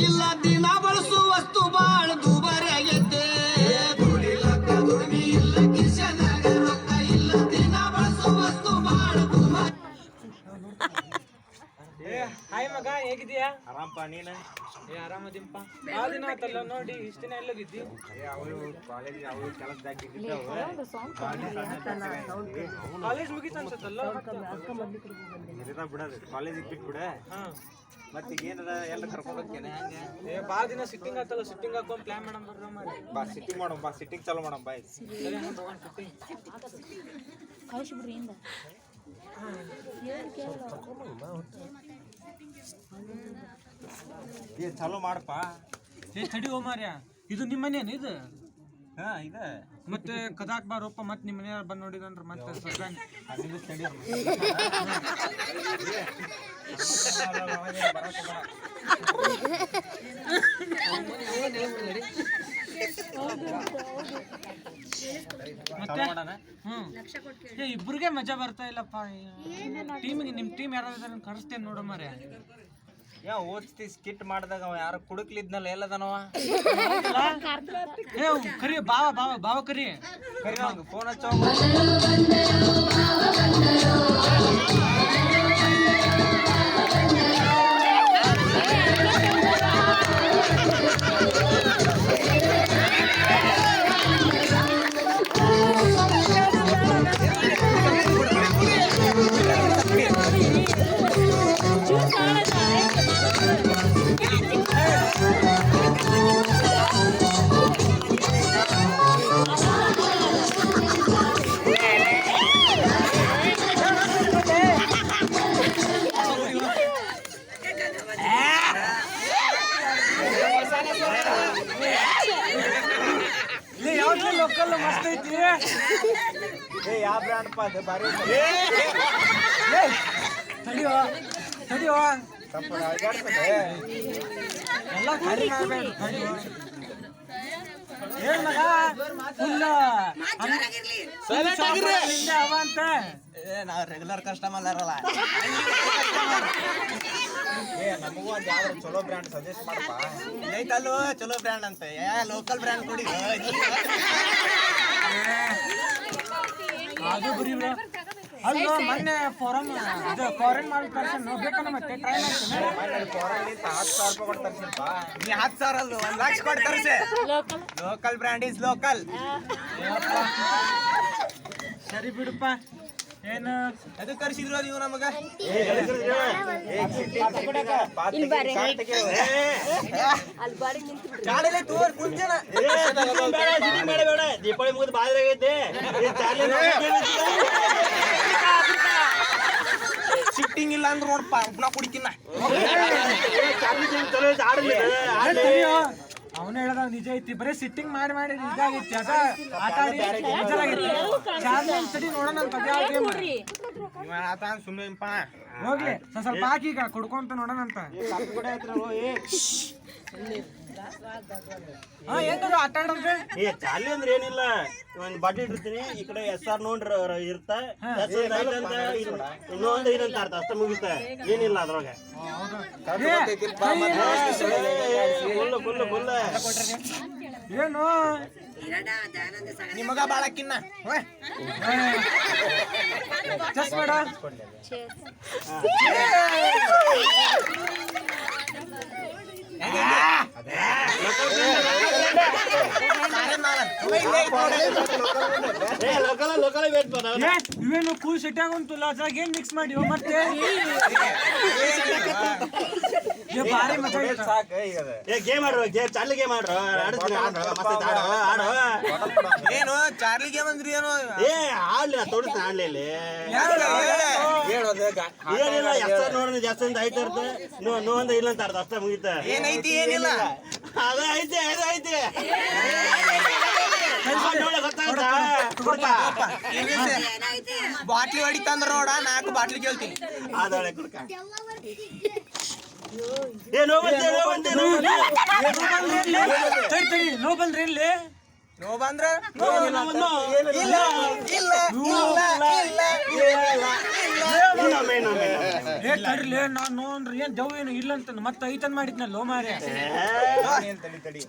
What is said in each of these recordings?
ಇಲ್ಲ ದಿನ ಬಳಸು ವಸ್ತು ಬಾಳ ದುಬಾರಿಯಾಗೈತೆ ದುಡಿಲಕ್ಕ ದುಡಿಮೆ ಇಲ್ಲ ಕಿಶನಾಗ ರೊಕ್ಕ ಇಲ್ಲ ದಿನ ಬಳಸು ವಸ್ತು ಬಾಳ ದುಬಾರಿ ಏ ಹಾಯ್ ಮಗ ಹೇಗಿದ್ಯಾ ಆರಾಮಪ್ಪ ನೀನು ಏ ಆರಾಮದಿನಪ್ಪ ಆ ದಿನ ಆತಲ್ಲ ನೋಡಿ ಇಷ್ಟ ದಿನ ಎಲ್ಲೋಗಿದ್ದಿ ಅವರು ಕಾಲೇಜ್ ಅವರು ಕೆಲಸದಾಗ ಕಾಲೇಜ್ ಮುಗೀತು ಅನ್ಸತ್ತಲ್ಲ ಬಿಡೋದು ಕಾಲೇಜಿಗೆ ಬಿಟ್ಬಿಡ. ಹಾ. ಮತ್ತೆ ಎಲ್ಲ ಕರ್ಕೊಂಡು ಹೋಗ್ತೇನೆ ಹಂಗೆ? ಏ ಭಾಳ ದಿನ ಸಿಟ್ಟಿಂಗ್ ಆತಲ್ಲ ಸಿಟ್ಟಿಂಗ್ ಹಾಕೊಂಡ್ ಪ್ಲಾನ್ ಮಾಡಮ್ ಬರ್ರ ಮಾಡಿ ಬಾ ಸಿಟ್ಟಿಂಗ್ ಮಾಡೋಣ ಬಾ ಸಿಟ್ಟಿಂಗ್ ಚಾಲು ಮಾಡೋಣ ಬಾಯ್ ಕಳಿಸ್ಬಿಡ್ರಿ ಇಂದ ಏ ಚಾಲೂ ಮಾಡಪ್ಪ. ಏ ತಡಿ ಓ ಮಾರ್ಯ. ಇದು ನಿಮ್ಮನೇನು ಇದು? ಹಾ ಇದೆ. ಮತ್ತೆ ಕದಾಕ್ ಬಾರಪ್ಪ ಮತ್ತೆ ನಿಮ್ಮ ಮನೆಯವ್ರ ಬಂದು ನೋಡಿದಂದ್ರೆ ಮತ್ತೆ ಅಲ್ಲಿಂದ ಸ್ಟಡಿ ಮತ್ತೆ? ಹ್ಮ್. ಏ ಇಬ್ರಿಗೆ ಮಜಾ ಬರ್ತಾ ಇಲ್ಲಪ್ಪ. ಟೀಮಿಗೆ ನಿಮ್ಮ ಟೀಮ್ ಯಾರಾದ್ರೂ ಕರ್ಸ್ತೇನೆ ನೋಡೋ ಮಾರ್ಯ ಯಾ ಓದ್ತಿ ಸ್ಕಿಟ್ ಮಾಡಿದಾಗ ಅವ ಯಾರು ಕುಡುಕ್ಲಿದ್ನಲ್ಲ ಎಲ್ಲದನವ? ಕರಿ ಬಾವ ಬಾವ ಬಾವ ಕರಿ. ಕರಿ ಫೋನ್ ಹಚ್ಚೋ ಲೋಕಲ್ ಮಸ್ತ್ ಐತಿ. ಏ ಯಾವ ಬ್ರ್ಯಾಂಡ್ಪ ಅದು? ಬಾರಿ ತಡಿಯೋ ತಡಿಯೋ ಎಲ್ಲ ಖಾಲಿ ಮಾಡ್ಬೇಡ ತಡಿಯೋ ಏನ್ ಮಗ? ಫುಲ್ ಅವ ಅಂತ. ಏ ನಾವು ರೆಗ್ಯುಲರ್ ಕಸ್ಟಮರ್ ಇರಲ್ಲ ಏ ನಮಗೂ ಒಂದು ಚಲೋ ಬ್ರ್ಯಾಂಡ್ ಸಜೆಸ್ಟ್ ಮಾಡಪ್ಪ. ಚಲೋ ಬ್ರ್ಯಾಂಡ್ ಅಂತ. ಏ ಲೋಕಲ್ ಬ್ರ್ಯಾಂಡ್ ಕೊಡಿ. ಅದು ಬರೀ ಅಲ್ಲೋ ಮೊನ್ನೆ ಫಾರಮ್ ಇದು ಫಾರಿನ್ ಮಾಡಿ ತರ್ಸನ್. ಮತ್ತೆ ಟ್ರೈ ಮಾಡ್ತೀನಿ. ಫಾರಲ್ಲಿ ಹತ್ತು ಸಾವಿರ ರೂಪಾಯಿ ಕೊಡ್ತಾರೆ ತರ್ಸಿಲ್ಪ ನೀ ಹತ್ತು ಸಾವಿರ ಅಲ್ಲ ಒಂದು ಲಕ್ಷ ಕೊಡ್ತಾರೆ ತರ್ಸೆ. ಲೋಕಲ್ ಬ್ರ್ಯಾಂಡ್ ಇಸ್ ಲೋಕಲ್ ಸರಿ ಬಿಡಪ್ಪ. ಏನು ಅದಕ್ಕೆ ಕರ್ಸಿದ್ರು ನೀವು ನಮಗ? ದೀಪಾವಳಿ ಮುಗಿದು ಬಾದ್ರೆ ಆಗೈತೆ ಶಿಫ್ಟಿಂಗ್ ಇಲ್ಲ ಅಂದ್ರೆ ನೋಡಪ್ಪ ನಾ ಅವನು ಹೇಳ್ದ ನಿಜ ಐತಿ. ಬರೀ ಸಿಟ್ಟಿಂಗ್ ಮಾಡಿ ಮಾಡಿ ಇದಾಗೈತಿ ಅದ ಆಟ ಆಡಿ ಬೇಜಾರಾಗೈತಿ ಚಾರ್ಜ್ ಸರಿ ನೋಡೋಣ ಅಂತ ಗೇಮ್ ಹೋಗ್ಲಿ. ಸ್ವಲ್ಪ ಸ್ವಲ್ಪ ಹಾಕಿ ಈಗ ಕುಡ್ಕೊಂತ ನೋಡೋಣ ಅಂತ. ಏ ಚಾಲಿ ಅಂದ್ರೆ ಏನಿಲ್ಲ ಒಂದ್ ಬಾಟ್ಲಿ ಇಟ್ಟಿರ್ತೀನಿ ಈ ಕಡೆ ಎಸ್ ಆರ್ ನೋಡ್ರ ಇರ್ತ ಇನ್ನೊಂದು ಏನಂತ ಅರ್ಥ ಅಷ್ಟ ಮುಗಿತ ಏನಿಲ್ಲ ಅದ್ರೊಳಗೆ ಏನು ನಿಮಗ ಬಾಳಕ್ಕಿನ್ನ ಚೆಸ್ ಬೇಡ ಏ ಲೋಕಲ್ ಲೋಕಲ್ ವೇಟ್ ಏ, ಇವೇನು ಕೂಲ್ ಸಿಟ್ಟಿ ಆಗೊಂತಲ್ಲ ಅದ್ರಾಗ ಏನ್ ಮಿಕ್ಸ್ ಮಾಡಿ ಮತ್ತೆ ಏ, ಭಾರಿ ಮಜಾ ಐತೆ. ಸಾಕ ಏ ಗೇಮ್ ಆಡ್ರು ಗೇಮ್ ಚಾಲಿ ಗೇಮ್ ಆಡ್ರು ಆಡಿಸ್ತೀನಿ ಆಡ್ರು ಮಸ್ತ್ ಆಡು ಆಡು ಏನು ಚಾರ್ಲಿ ಗೇಮ್ ಅಂದ್ರಿ ಏನು ಏ ಆಡ್ಲಿ ನಾ ತೋರಿಸ್ತೀನಿ ಆಡ್ಲಿ ಇಲ್ಲಿ ಹೇಳೋದು ಏನಿಲ್ಲ ಎಸ್ ನೋಡಿದ್ರೆ ನೋಡೋಣ ಜಾಸ್ತಿ ಅಂತ ಐತೆ ಇರುತ್ತೆ ನೋ ನೋ ಅಂತ ಇಲ್ಲ ಅಂತ ಅರ್ಥ ಅಷ್ಟೇ ಮುಗಿತ. ಏನೈತಿ ಏನಿಲ್ಲ. ಅದ ಐತೆ ಅದು ಐತೆ. ಬಾಟ್ಲಿ ಹೊಡಿತಂದ್ರ ನೋಡ ನಾಲ್ಕು ಬಾಟ್ಲಿ ಕೇಳ್ತೀನಿ. ಅದೊಳೆ ಕುಡ್ಕ. ಏ ನೋ ಬಂದೆ ನೋ ಬಂದೆ ನೋ ಬಂದೆ. ತಡಿ ತಡಿ ನೋ ಬಂದ್ರಿ ಇಲ್ಲಿ. ನೋ ಬಂದ್ರ. ಇಲ್ಲ ಇಲ್ಲ ಇಲ್ಲ ಇಲ್ಲ ಇಲ್ಲ. ಏ ತಡಿಲೇ ನಾನು ನೋಡ್ರಿ ಏನ್ ಜವ್ ಏನು ಇಲ್ಲ ಅಂತ ಮತ್ತೆ ಐತನ್ ಮಾಡಿದ್ನಲ್ಲ ಲೋ ಮಾರಿ ತಡಿ ತಡಿ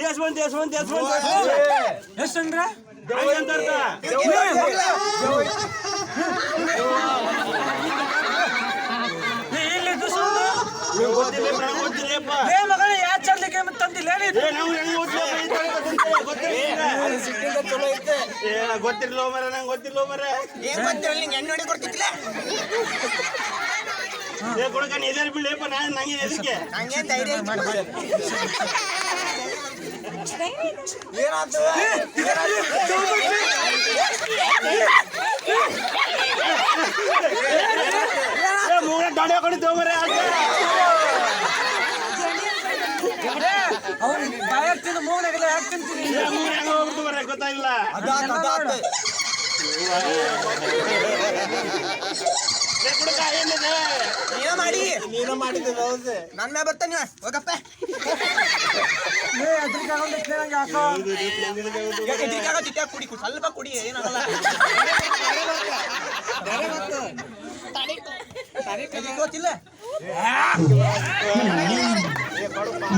ಯಶವಂತ ಯಶವಂತ ಯಶವಂತ್ ಅಂದ್ರ ಗೊತ್ತಿಲ್ಲಪ್ಪ, ಗೊತ್ತಿರ್ಲೋ ಮರ ನಂಗೆ ಗೊತ್ತಿಲ್ಲ ಮರ ಏನ್ ಗೊತ್ತಿರಲ್ಲ ನಿಂಗೆ ಎಣ್ಣೆ ಹೊಡಿ ಕೊಡ್ತಿದ್ಲ ಏ ಕೊಡಕ ನೀದೇನು ಬಿಡ್ಲಿಪ್ಪ ನಾನು ನಂಗೆ ಎದಕ್ಕೆ ಹಂಗೇನ್ ಧೈರ್ಯ ಐತಿ? ಏನಾತು ಏ ಮೂರ ದಾಡಿ ಹಾಕೊಂಡಿದ್ದೇವೆ ಮರ ಅವ್ನು ಬಾಯಾಗ್ತಿನ ಮೂಗನಾಗಲ್ಲ ಯಾಕೆ ತಿಂತೀನಿ ಏ ಮೂರ ಹೆಂಗ ಹೋಗ್ಬಿಟ್ಟು ಮರ ಗೊತ್ತಾಗಿಲ್ಲ ಅದಾತ್ ಅದಾತ್ ಏ ಕೊಡಕ ಏನಿದೆ ನೀನ ಮಾಡಿ ನೀನ ಮಾಡಿದ್ದು ಹೌದು ನನ್ನ ಮ್ಯಾಗ ಬರ್ತಾನೆ ಹೋಗಪ್ಪ ಏ ಅದ್ರಿಗೆ ಆಗೋದಕ್ಕೆ ನಂಗೆ ಯಾಕೋ ಎದ್ರಿಕಾಗತ್ತಿತ್ತ ಕುಡಿ ಕುಡಿ, ಸ್ವಲ್ಪ ಕುಡಿ ಏನಾಗಲ್ಲ ಎದ್ರಿಗ್ ಗೊತ್ತಿಲ್ಲ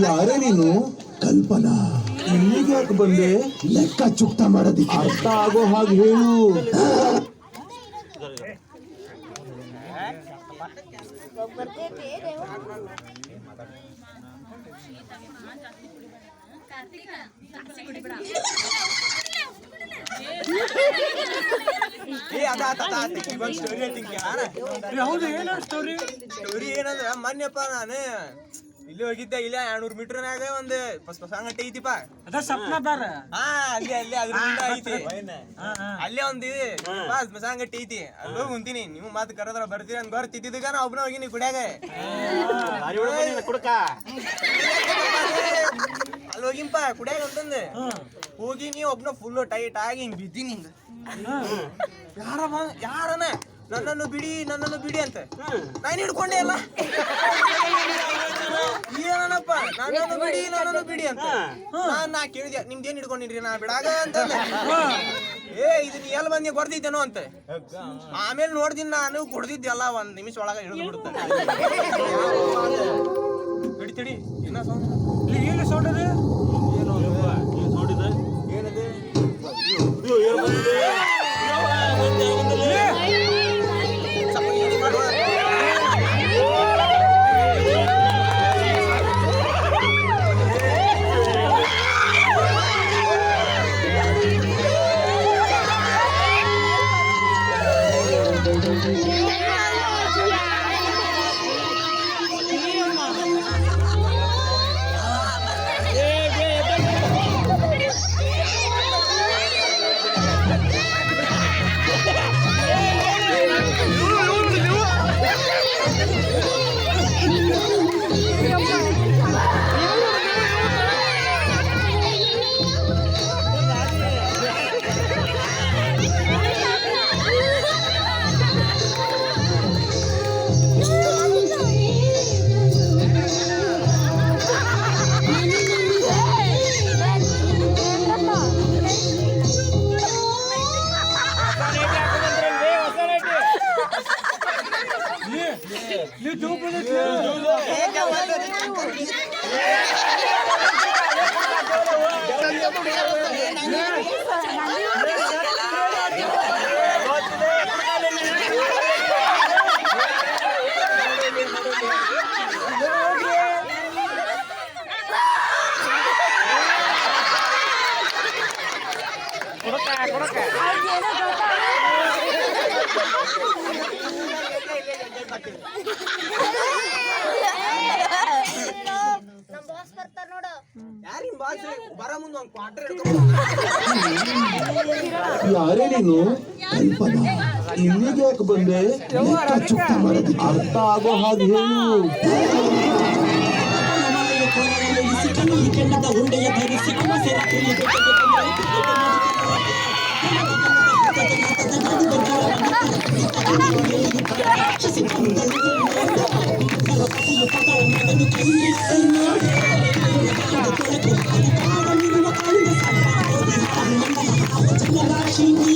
ಯಾರೇ ನೀನು? ಕಲ್ಪನಾ. ಇಲ್ಲಿಗೆ ಯಾಕೆ ಬಂದೆ? ಲೆಕ್ಕ ಚುಕ್ತ ಮಾಡೋದಿಕ್ಕೆ. ಅರ್ಥ ಆಗೋ ಹಾಗೆ ಹೇಳು. ಹೌದು ಏನೋ ಸ್ಟೋರಿ ಸ್ಟೋರಿ ಏನಂದ್ರ ಮೊನ್ನೆಪ್ಪ ನಾನು. ಇಲ್ಲಿ ಹೋಗಿದ್ದೆ ಇಲ್ಲ ಎರಡ್ನೂರ್ ಮೀಟರ್ನಾಗ ಒಂದು ಫಸ್ಟ್ ಹೊಸಂಗಟ್ಟೆ ಐತಿಪ್ಪ. ಅದ ಸಪ್ನ ಬಾರ ಹಾ ಅಲ್ಲಿ ಅಲ್ಲಿ ಅದ್ರ ಮುಂದೆ ಐತಿ. ಅಲ್ಲೇ ಒಂದು ಸ್ಮಶಾನಗಟ್ಟಿ ಐತಿ. ಅಲ್ಲಿ ಹೋಗಿ ಕುಂತೀನಿ. ನೀವು ಮಾತು ಕರೆದ್ರ ಬರ್ತೀರಿ ಅಂತ ಬರ್ತಿದ್ದಿದ್ದಾಗ ನಾ ಒಬ್ನ ಹೋಗಿನಿ ಕುಡ್ಯಾಗ. ಅಲ್ಲಿ ಹೋಗಿಂಪ ಕುಡ್ಯಾಗ ಅಂತಂದೆ. ಹೋಗಿ ನೀ ಒಬ್ನ ಫುಲ್ ಟೈಟ್ ಆಗಿ ಹಿಂಗ್ ಬಿದ್ದೀನಿ ಹಿಂಗ ಯಾರ ಯಾರನ? ನನ್ನನ್ನು ಬಿಡಿ ನನ್ನನ್ನು ಬಿಡಿ ಅಂತ. ನಾನು ಹಿಡ್ಕೊಂಡೆ ಅಲ್ಲ. ಏನಪ್ಪ ನನ್ನನ್ನು ಬಿಡಿ ನನ್ನನ್ನು ಬಿಡಿ ಅಂತ. ನಾನು ನಾ ಕೇಳಿದೆ ನಿಮ್ದೇನ್ ಹಿಡ್ಕೊಂಡಿದ್ರಿ? ನಾ ಬಿಡಾಗ ಅಂತ ಏ ಇದನ್ನ ಎಲ್ಲಿ ಬಂದಿ ಕೊಡ್ತಿದ್ದೇನೋ ಅಂತ. ಆಮೇಲೆ ನೋಡ್ದಿನ ನಾನು ಕೊಡ್ದಿದ್ದೆಲ್ಲ ಒಂದ್ ನಿಮಿಷ ಒಳಗ ಹಿಡಿದು ಬಿಡುತ್ತೆ ಬಿಡ್ತೀಡಿ ತಡಿ. ಇನ್ನ ಸೌಂಡ್? ಸೌಂಡ್ ಎಲ್ಲಿ ಸೌಂಡದು ನೋಡಿದ ಏನದು? ಕಲ್ಪನಾ ಇಲ್ಲಿಗೆ ಯಾಕೆ ಬಂದೆ ಲೆಕ್ಕ ಚುಕ್ತ ಮಾಡೋದಿಕ್ಕೆ ಅರ್ಥ ಆಗೋ ಹಾಗೆ ಹೇಳು ¡Vamos! ಅದೇ সদা সুখী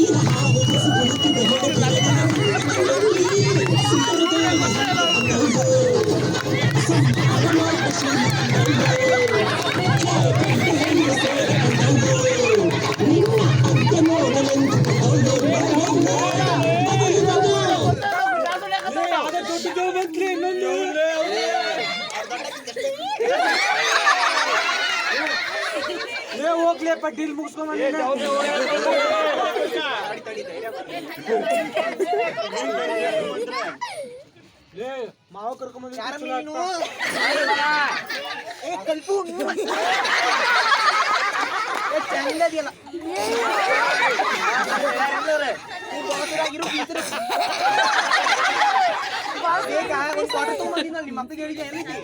ಏ ಮಾವ ಕರ್ಕೊಂಡ್ ಯಾರ ನೀನು ಏ ಕಲ್ಪು ಏ ಚಂದದಿಯಲ್ಲ ಈಗ ಒಂದು ಕ್ವಾರ್ಟರ್ ತೊಗೊಂಬಂದಿದ್ನಲ್ಲ ನಿಮ್ಮ ಅಪ್ಪಗೆ ಹೇಳಿದ್ದೆ ಏನೈತಿ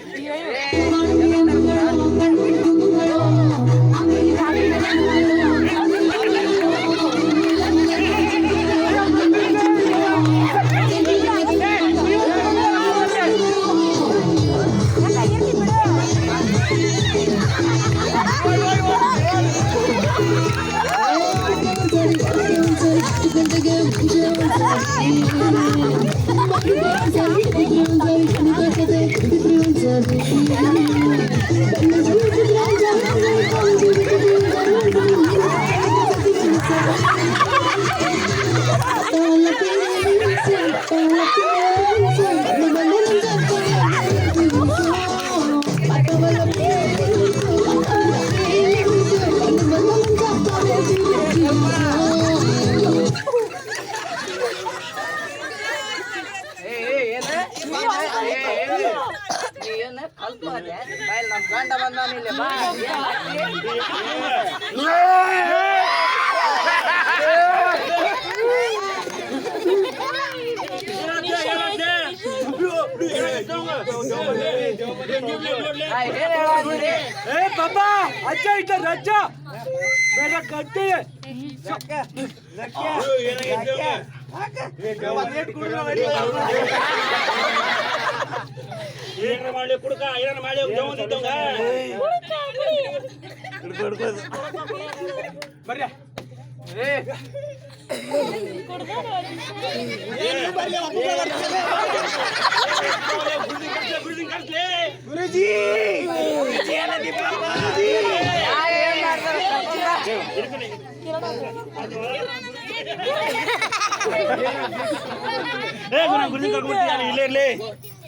ಏ ಬಾಬಾ ಅಜ್ಜ ಇಟ್ಟ ರಜ್ಜ ಬೇಡ ಕಟ್ಟಿ ಏನಾರ ಮಾಡ್ಲಿ ಕುಡ್ಕ ಏನಾರ ಮಾಡ್ಲಿ ಜವಂತಿದ್ದಂಗ ಬರ್ರಿ ಗುರುಜಿ ಏ ಗುರು ಗುರು ಕರ್ಕೊಂಡ್ಬಿಡ್ತೀನಿ ಇಲ್ಲೇ ಇರ್ಲಿ ಬಾಬಾ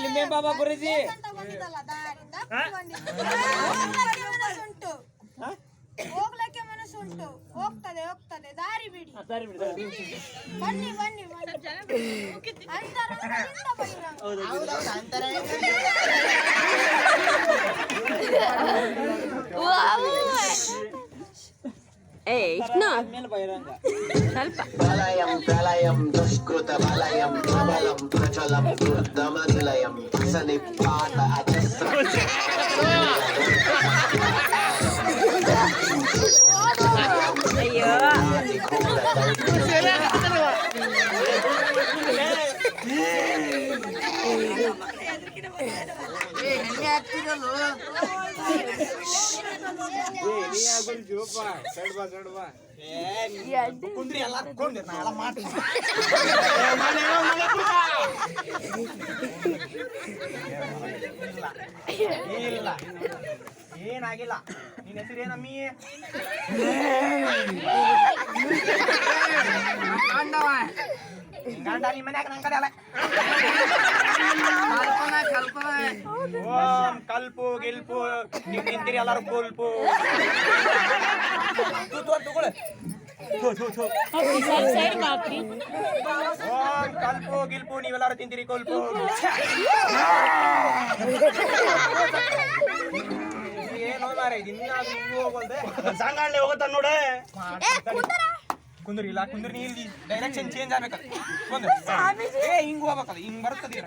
ಲಿಂಬೆ ಬಾಬಾ ಗುರುಜಿ? ಹೋಗ್ಲಕ್ಕೆ ಹೋಗ್ಲಿಕ್ಕೆ ಮನಸ್ಸುಂಟು ಹೋಗ್ತದೆ ಹೋಗ್ತದೆ ದಾರಿ ಬಿಡಿ ಬನ್ನಿ ಬನ್ನಿ ಬನ್ನಿ ಅಂತರಂಗದಿಂದ ಬಹಿರಂಗ. ప్రళయం ప్రళయం దుష్కృత బలయం ప్రబలం ప్రచలం దుర్దమ నిలయం అసని పాత అజస్ర ಇಲ್ಲ ಏನಾಗಿಲ್ಲ ನಿನ್ನ ಹೆಸರು ಏನಮ್ಮಿ ಗಂಡವ ಗಂಡ ನಿಮ್ಮ ಮನ್ಯಾಗ ನನ್ ಕಡೆ ಅಲ್ಲ. ಓಂ ಕಲ್ಪು ಗಿಲ್ಪು ನೀವು ನಿಂತಿರಿ ಎಲ್ಲಾರು ಕುಲ್ಪು. ತಗೊಳ್ಳಿ ಸೈಡ್ ಹಾಕ್ರಿ ಓಂ ಕಲ್ಪು ಗಿಲ್ಪು ನೀವೆಲ್ಲರೂ ತಿಂತೀರಿ ಕೊಲ್ಪು. ಏನೋ ಮಾರ ದಿನ ಹಿಂಗೂ ಹೋಗೋದೆ ಸಂಗಾಳ್ಳಿ ಹೋಗತ್ತ ನೋಡ. ಕುಂದ್ರಿ? ಇಲ್ಲ ಕುಂದ್ರಿ ನೀ ಇಲ್ಲಿ ಡೈರೆಕ್ಷನ್ ಚೇಂಜ್ ಆಗ್ಬೇಕಲ್ಲ ಕುಂದ್ರಿ. ಏ ಹಿಂಗ್ ಹೋಗ್ಬೇಕಲ್ಲ ಹಿಂಗ್ ಬರ್ತದೆ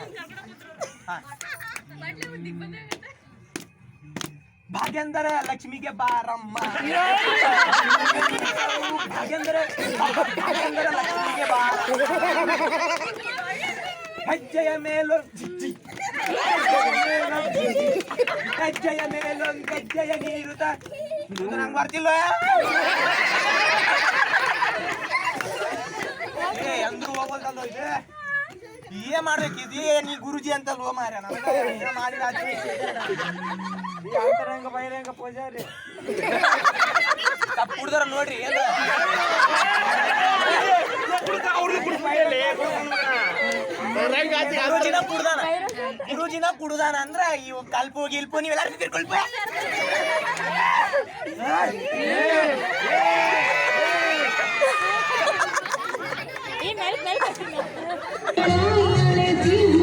ಭಾಗ್ಯಂದರ ಲಕ್ಷ್ಮಿಗೆ ಬಾರಮ್ಮ. ಭಾಗ್ಯಂದರ ಭಾಗ್ಯಂದರ ಲಕ್ಷ್ಮಿಗೆ ಬಾರ ಹೆಜ್ಜೆಯ ಮೇಲೊಂದು ಹೆಜ್ಜೆಯ ಮೇಲೊಂದು ಹೆಜ್ಜೆಯ ನೀರುತ್ತ ಇದು ನಂಗೆ ಬರ್ತಿಲ್ಲ ಅಂದ್ರು ಇದೆ ಏನ್ ಮಾಡ್ಬೇಕು ಇದೇ ನೀ ಗುರುಜಿ ಅಂತ ಲೋ ಮಾರ ಮಾಡಿ ಅಂತರಂಗ ಬಹಿರಂಗ ಪೂಜಾರಿ ತಪ್ಪು ಕುಡ್ದಾರ ನೋಡ್ರಿ ಏನ್ ಗುರುಜಿನ ಕುಡ್ದಾನ. ಗುರುಜಿನ ಕುಡ್ದಾನ ಅಂದ್ರ ಇವ್ ಕಲ್ಪು ಗಿಲ್ಪು ನೀವೆಲ್ಲ ತಿರ್ಕೊಳ್ಪ ಮೇಲೆ ಬರ್ತೀನಿ. ಜೀವ.